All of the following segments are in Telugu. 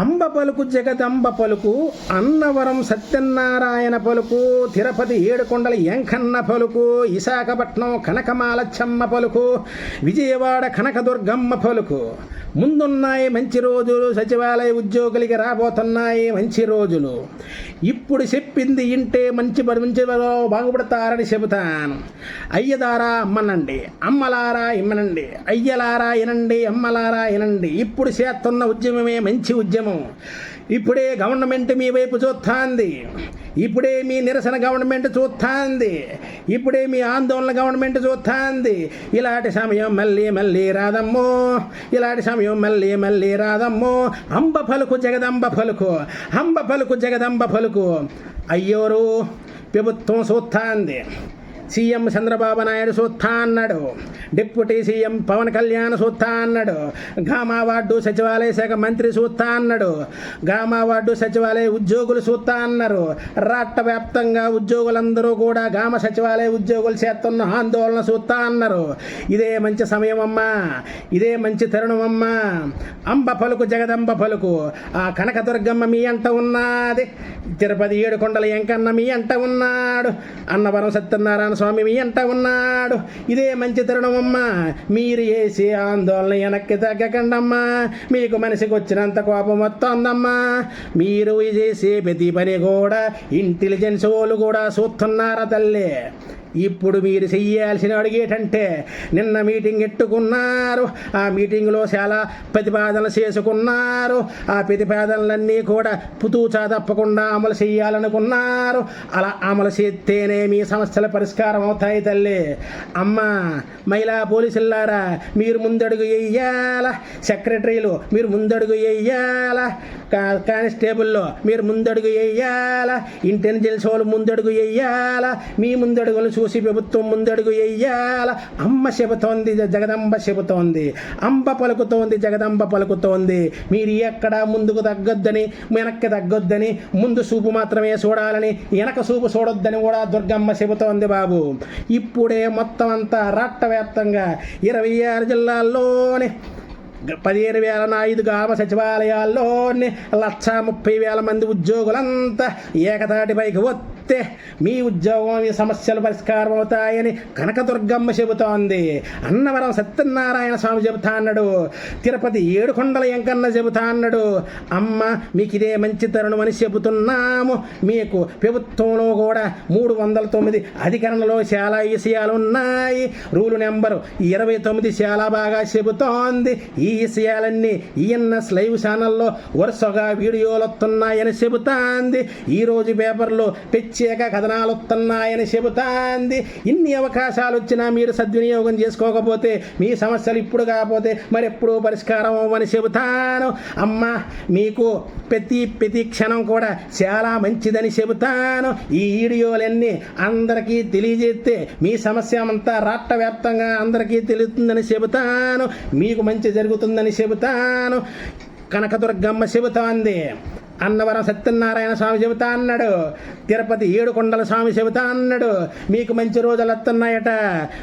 అంబ పలుకు జగదంబ పలుకు అన్నవరం సత్యనారాయణ పలుకు తిరుపతి ఏడుకొండల ఎంకన్న పలుకు విశాఖపట్నం కనకమాలచ్చమ్మ పలుకు విజయవాడ కనకదుర్గమ్మ పలుకు. ముందున్నాయి మంచి రోజులు సచివాలయ ఉద్యోగులకి రాబోతున్నాయి మంచి రోజులు. ఇప్పుడు చెప్పింది ఇంటే మంచి మంచి బాగుపడతారని చెబుతాను. అయ్యదారా అమ్మనండి అమ్మలారా ఇమ్మనండి. అయ్యలారా ఇనండి. అమ్మలారా ఇనండి. ఇప్పుడు చేస్తున్న ఉద్యమమే మంచి ఉద్యమం. ఇప్పుడే గవర్నమెంట్ మీ వైపు చూస్తాంది ఇప్పుడే మీ నిరసన గవర్నమెంట్ చూస్తుంది ఇప్పుడే మీ ఆందోళన గవర్నమెంట్ చూస్తుంది ఇలాంటి సమయం మళ్ళీ మళ్ళీ రాదమ్మో. ఇలాంటి సమయం మళ్ళీ మళ్ళీ రాదమ్మో. అంబ పలుకు జగదంబ పలుకు. అంబ పలుకు జగదంబ పలుకు. అయ్యోరు ప్రభుత్వం చూస్తుంది సీఎం చంద్రబాబు నాయుడు చూస్తా అన్నాడు. డిప్యూటీ సీఎం పవన్ కళ్యాణ్ చూస్తా అన్నాడు. గ్రామవార్డు సచివాలయ శాఖ మంత్రి చూస్తా అన్నాడు. గ్రామవార్డు సచివాలయ ఉద్యోగులు చూస్తా అన్నారు. రాష్ట్ర వ్యాప్తంగా ఉద్యోగులందరూ కూడా గ్రామ సచివాలయ ఉద్యోగులు చేస్తున్న ఆందోళన చూస్తా అన్నారు. ఇదే మంచి సమయం అమ్మా ఇదే మంచి తరుణం అమ్మా అంబ పలుకు జగదంబ పలుకు. ఆ కనకదుర్గమ్మ మీ అంట ఉన్నది. తిరుపతి ఏడుకొండల ఎంకన్న మీ అంట ఉన్నాడు. అన్నవరం సత్యనారాయణ స్వామి మీ అంట ఉన్నాడు. ఇదే మంచి తరుణమమ్మా. మీరు చేసే ఆందోళన వెనక్కి తగ్గకండమ్మా. మీకు మనసుకు వచ్చినంత కోపం వస్తుందమ్మా. మీరు చేసే ప్రతి పని కూడా ఇంటెలిజెన్స్ వాళ్ళు కూడా చూస్తున్నారా తల్లి? ఇప్పుడు మీరు చెయ్యాల్సిన అడిగేటంటే నిన్న మీటింగ్ ఎట్టుకున్నారు ఆ మీటింగ్లో చాలా ప్రతిపాదనలు చేసుకున్నారు ఆ ప్రతిపాదనలన్నీ కూడా పుతూచా తప్పకుండా అమలు చేయాలనుకున్నారు అలా అమలు చేస్తేనే మీ సమస్యల పరిష్కారం అవుతాయి తల్లి. అమ్మ మహిళా పోలీసులారా మీరు ముందడుగు వేయాల? సెక్రటరీలు మీరు ముందడుగు వేయాల? కానిస్టేబుల్లో మీరు ముందడుగు వేయాలా ఇంటెలిజెన్స్ వాళ్ళు ముందడుగు వేయాలా మీ ముందడుగులు చూసి ప్రభుత్వం ముందడుగు వేయాలా. అమ్మ చెబుతోంది జగదంబ చెబుతోంది అంబ పలుకుతోంది జగదంబ పలుకుతోంది. మీరు ఎక్కడ ముందుకు తగ్గొద్దని వెనక్కి తగ్గొద్దని ముందు చూపు మాత్రమే చూడాలని వెనక చూపు చూడొద్దని కూడా దుర్గమ్మ చెబుతోంది బాబు. ఇప్పుడే మొత్తం అంతా రాష్ట్ర వ్యాప్తంగా ఇరవై ఆరు జిల్లాల్లోనే పదిహేను వేల ఐదు గ్రామ సచివాలయాల్లోని లక్ష ముప్పై వేల మంది ఉద్యోగులంతా ఏకతాటిపైకి చేస్తే మీ ఉద్యోగం మీ సమస్యలు పరిష్కారం అవుతాయని కనకదుర్గమ్మ చెబుతోంది. అన్నవరం సత్యనారాయణ స్వామి చెబుతా అన్నాడు. తిరుపతి ఏడుకొండల ఎంకన్న చెబుతా అన్నాడు. అమ్మ మీకు ఇదే మంచి తరుణం అని చెబుతున్నాము. మీకు ప్రభుత్వంలో కూడా మూడు వందల తొమ్మిది అధికరణలో చాలా విషయాలు ఉన్నాయి. రూలు నెంబరు ఇరవై తొమ్మిది చాలా బాగా చెబుతోంది. ఈ విషయాలన్నీ ఈఎన్ఎస్ లైవ్ ఛానల్లో వరుసగా వీడియోలు వస్తున్నాయని చెబుతాంది ఈరోజు పేపర్లో ప్రత్యేక కథనాలు వస్తున్నాయని చెబుతాంది. ఇన్ని అవకాశాలు వచ్చినా మీరు సద్వినియోగం చేసుకోకపోతే మీ సమస్యలు ఇప్పుడు కాకపోతే మరి ఎప్పుడూ పరిష్కారం అవ్వని చెబుతాను. అమ్మ మీకు ప్రతి ప్రతి క్షణం కూడా చాలా మంచిదని చెబుతాను. ఈ వీడియోలన్నీ అందరికీ తెలియజేస్తే మీ సమస్య అంతా రాష్ట్ర వ్యాప్తంగా అందరికీ తెలుస్తుందని చెబుతాను. మీకు మంచి జరుగుతుందని చెబుతాను. కనకదుర్గమ్మ చెబుతోంది అన్నవరం సత్యనారాయణ స్వామి చెబుతా అన్నాడు. తిరుపతి ఏడుకొండల స్వామి చెబుతా అన్నాడు. మీకు మంచి రోజులు వస్తున్నాయట.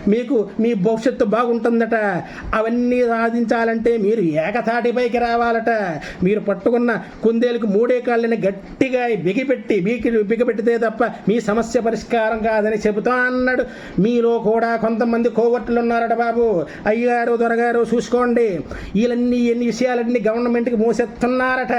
మీకు మీ భవిష్యత్తు బాగుంటుందట. అవన్నీ సాధించాలంటే మీరు ఏకతాటిపైకి రావాలట. మీరు పట్టుకున్న కుందేలకు మూడే కాళ్ళని గట్టిగా బిగిపెట్టి బీకి బిగపెట్టితే తప్ప మీ సమస్య పరిష్కారం కాదని చెబుతా అన్నాడు. మీలో కూడా కొంతమంది కోవట్లు ఉన్నారట బాబు. అయ్యగారు దొరగారు చూసుకోండి. వీళ్ళన్నీ ఎన్ని విషయాలన్నీ గవర్నమెంట్కి మోసెత్తున్నారట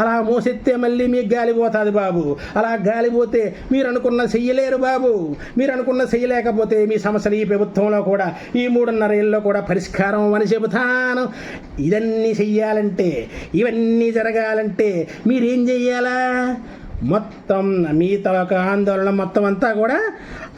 అలా మోసెత్తే మళ్ళీ మీకు గాలిపోతుంది బాబు. అలా గాలిపోతే మీరు అనుకున్న చెయ్యలేరు బాబు. మీరు అనుకున్న చెయ్యలేకపోతే మీ సమస్యలు ఈ ప్రభుత్వంలో కూడా ఈ మూడున్నర ఏళ్ళలో కూడా పరిష్కారం అని చెబుతాను. ఇదన్నీ చెయ్యాలంటే ఇవన్నీ జరగాలంటే మీరేం చెయ్యాలా? మొత్తం మీ తలక ఆందోళన మొత్తం అంతా కూడా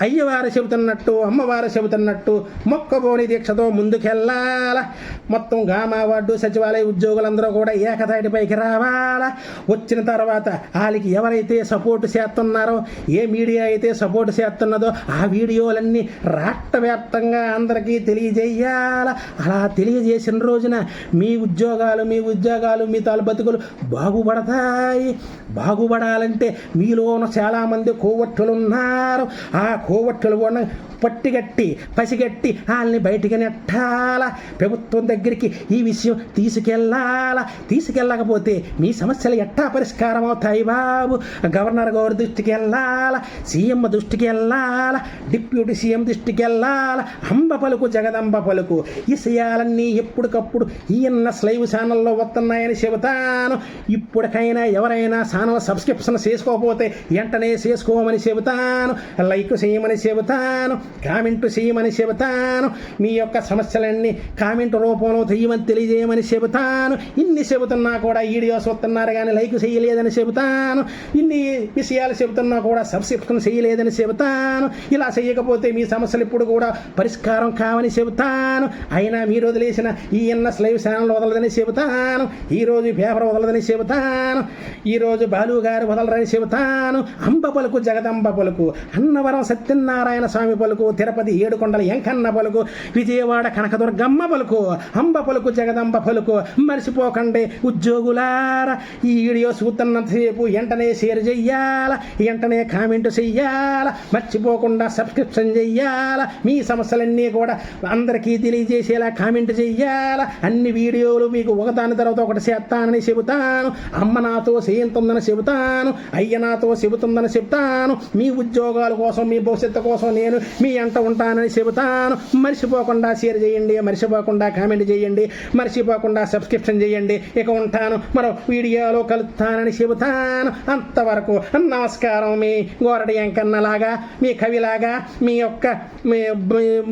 అయ్యవారు చెబుతున్నట్టు అమ్మవారు చెబుతున్నట్టు మొక్కబోని దీక్షతో ముందుకెళ్ళాల. మొత్తం గామావార్డు వార్డు సచివాలయ ఉద్యోగులందరూ కూడా ఏకతాటిపైకి రావాలా. వచ్చిన తర్వాత వాళ్ళకి ఎవరైతే సపోర్ట్ చేస్తున్నారో ఏ మీడియా అయితే సపోర్ట్ చేస్తున్నదో ఆ వీడియోలన్నీ రాష్ట్ర వ్యాప్తంగా అందరికీ తెలియజేయాల. అలా తెలియజేసిన రోజున మీ ఉద్యోగాలు మీ ఉద్యోగాలు మీ తాలు బతుకులు బాగుపడతాయి. బాగుపడాలని మీలో ఉన్న చాలామంది కోవట్టులు ఉన్నారు ఆ కోవట్టులు కూడా పట్టిగట్టి పసిగట్టి వాళ్ళని బయటికి నెట్టాలా? ప్రభుత్వం దగ్గరికి ఈ విషయం తీసుకెళ్ళాలా తీసుకెళ్ళకపోతే మీ సమస్యలు ఎట్టా పరిష్కారం అవుతాయి బాబు? గవర్నర్ గారి దృష్టికి వెళ్ళాల? సీఎం దృష్టికి వెళ్ళాలా? డిప్యూటీ సీఎం దృష్టికి వెళ్ళాల? అంబ పలుకు జగదంబ పలుకు. విషయాలన్నీ ఎప్పటికప్పుడు ఈయన్న స్లైవ్ ఛానల్లో వస్తున్నాయని చెబుతాను. ఇప్పటికైనా ఎవరైనా ఛానల్ సబ్స్క్రిప్షన్ చేసుకోకపోతే వెంటనే చేసుకోమని చెబుతాను. లైక్ చేయమని చెబుతాను. కామెంట్ చేయమని చెబుతాను. మీ యొక్క సమస్యలన్నీ కామెంట్ రూపంలో చేయమని తెలియజేయమని చెబుతాను. ఇన్ని చెబుతున్నా కూడా వీడియోస్ వస్తున్నారు కానీ లైక్ చేయలేదని చెబుతాను. ఇన్ని విషయాలు చెబుతున్నా కూడా సబ్స్క్రిప్షన్ చేయలేదని చెబుతాను. ఇలా చేయకపోతే మీ సమస్యలు ఇప్పుడు కూడా పరిష్కారం కావని చెబుతాను. అయినా మీరు వదిలేసిన ఈ ఎన్ఎస్ లైవ్ ఛానల్ వదలదని చెబుతాను. ఈరోజు పేపర్ వదలదని చెబుతాను. ఈరోజు బాలు గారు వదలరని చెబుతాను. అంబ పలుకు జగదంబ పలుకు. అన్నవరం సత్యనారాయణ స్వామి పలుకు. తిరుపతి ఏడుకొండల ఎంకన్న పలుకు విజయవాడ కనకదుర్గమ్మ పలుకు అంబ పలుకు జగదంబ పలుకు మర్చిపోకండి ఉద్యోగులారా. ఈ వీడియో చూస్తున్నంతసేపు వెంటనే షేర్ చెయ్యాల వెంటనే కామెంట్ చెయ్యాల మర్చిపోకుండా సబ్స్క్రిప్షన్ చెయ్యాల మీ సమస్యలన్నీ కూడా అందరికీ తెలియజేసేలా కామెంట్ చెయ్యాల. అన్ని వీడియోలు మీకు ఒకదాని తర్వాత ఒకటి చేస్తానని చెబుతాను. అమ్మ నాతో చేయింతుందని చెబుతాను. అయ్య నాతో చెబుతుందని చెప్తాను మీ ఉద్యోగాల కోసం మీ భవిష్యత్తు కోసం నేను మీ మీ అంట ఉంటానని చెబుతాను. మర్చిపోకుండా షేర్ చేయండి మర్చిపోకుండా కామెంట్ చేయండి మర్చిపోకుండా సబ్స్క్రిప్షన్ చేయండి ఇక ఉంటాను. మరో వీడియోలో కలుస్తానని చెబుతాను. అంతవరకు నమస్కారం మీ గోరడి ఎంకన్నలాగా మీ కవిలాగా మీ యొక్క మీ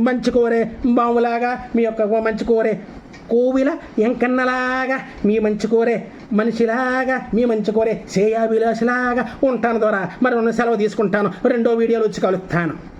మంచి కోరే బావులాగా మీ యొక్క మంచి కోరే కోవిల ఎంకన్నలాగా మీ మంచి కోరే మనిషిలాగా మీ మంచి కోరే శ్రేయాభిలాషలాగా ఉంటాను ద్వారా మరి సెలవు తీసుకుంటాను. రెండో వీడియోలు వచ్చి కలుస్తాను.